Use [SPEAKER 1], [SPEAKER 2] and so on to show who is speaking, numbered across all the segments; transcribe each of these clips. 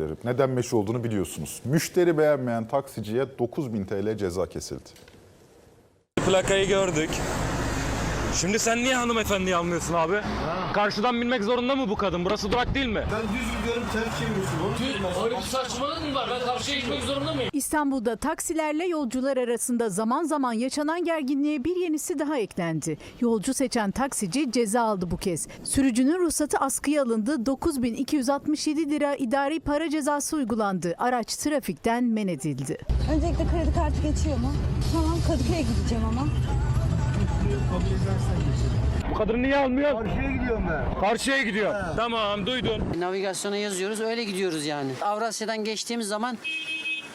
[SPEAKER 1] Neden meşhur olduğunu biliyorsunuz. Müşteri beğenmeyen taksiciye 9000 TL ceza kesildi.
[SPEAKER 2] Plakayı gördük. Şimdi sen niye hanımefendiyi almıyorsun abi? Karşıdan binmek zorunda mı bu kadın? Burası durak değil mi?
[SPEAKER 3] Ben düz gidiyorum ters çeviriyorsun. Onu.
[SPEAKER 4] Öyle bir saçmalık mı var? Ben karşıya gitmek zorunda mıyım?
[SPEAKER 5] İstanbul'da taksilerle yolcular arasında zaman zaman yaşanan gerginliğe bir yenisi daha eklendi. Yolcu seçen taksici ceza aldı bu kez. Sürücünün ruhsatı askıya alındı. 9267 lira idari para cezası uygulandı. Araç trafikten men edildi.
[SPEAKER 6] Öncelikle kredi kartı geçiyor mu? Tamam Kadıköy'e gideceğim ama.
[SPEAKER 2] Bu kadını niye almıyor?
[SPEAKER 3] Karşıya gidiyorum ben.
[SPEAKER 2] Karşıya gidiyor. Tamam duydun.
[SPEAKER 7] Navigasyona yazıyoruz öyle gidiyoruz yani. Avrasya'dan geçtiğimiz zaman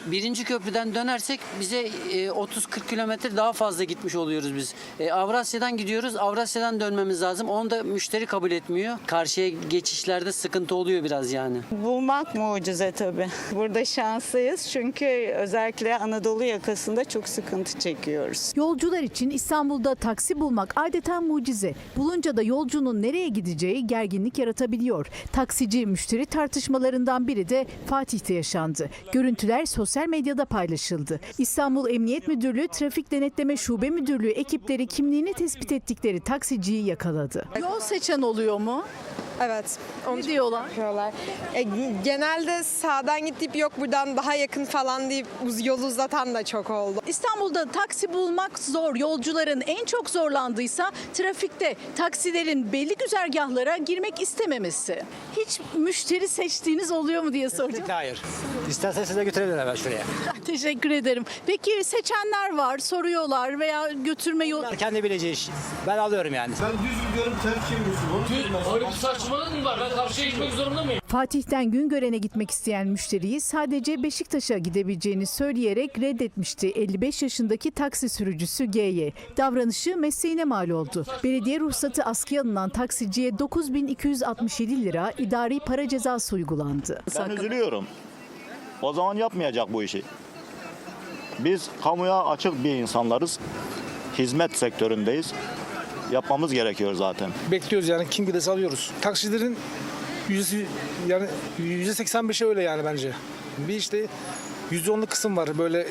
[SPEAKER 7] birinci köprüden dönersek bize e, 30-40 kilometre daha fazla gitmiş oluyoruz biz. E, Avrasya'dan gidiyoruz. Avrasya'dan dönmemiz lazım. Onu da müşteri kabul etmiyor. Karşıya geçişlerde sıkıntı oluyor biraz yani.
[SPEAKER 8] Bulmak mucize tabii. Burada şanslıyız çünkü özellikle Anadolu yakasında çok sıkıntı çekiyoruz.
[SPEAKER 5] Yolcular için İstanbul'da taksi bulmak adeta mucize. Bulunca da yolcunun nereye gideceği gerginlik yaratabiliyor. Taksici müşteri tartışmalarından biri de Fatih'te yaşandı. Görüntüler sosyal medyada paylaşıldı. İstanbul Emniyet Müdürlüğü Trafik Denetleme Şube Müdürlüğü ekipleri kimliğini tespit ettikleri taksiciyi yakaladı. Yol seçen oluyor mu?
[SPEAKER 9] Evet.
[SPEAKER 5] Ne diyorlar?
[SPEAKER 9] yapıyorlar. E, genelde sağdan git deyip yok buradan daha yakın falan deyip uz- yol uzatan da çok oldu.
[SPEAKER 5] İstanbul'da taksi bulmak zor. Yolcuların en çok zorlandıysa trafikte taksilerin belli güzergahlara girmek istememesi. Hiç müşteri seçtiğiniz oluyor mu diye soracağım.
[SPEAKER 10] Hayır. İstersen size götürelim hemen şuraya.
[SPEAKER 5] Teşekkür ederim. Peki seçenler var, soruyorlar veya götürme yol...
[SPEAKER 10] Kendi bileceği iş. Ben alıyorum yani.
[SPEAKER 3] Ben düz gidiyorum ters çeviriyorsun. Onu söyleyeyim.
[SPEAKER 4] Öyle bir saçmalık mı var? Ben karşıya gitmek zorunda mıyım?
[SPEAKER 5] Fatih'ten Güngören'e gitmek isteyen müşteriyi sadece Beşiktaş'a gidebileceğini söyleyerek reddetmişti 55 yaşındaki taksi sürücüsü G'ye. Davranışı mesleğine mal oldu. Belediye ruhsatı askıya alınan taksiciye 9267 lira idari para cezası uygulandı.
[SPEAKER 11] Ben üzülüyorum. O zaman yapmayacak bu işi. Biz kamuya açık bir insanlarız. Hizmet sektöründeyiz. Yapmamız gerekiyor zaten.
[SPEAKER 12] bekliyoruz yani kim giderse alıyoruz. Taksilerin yüzdesi yani yüzde 85'i öyle yani bence. Bir işte yüzde onluk kısım var böyle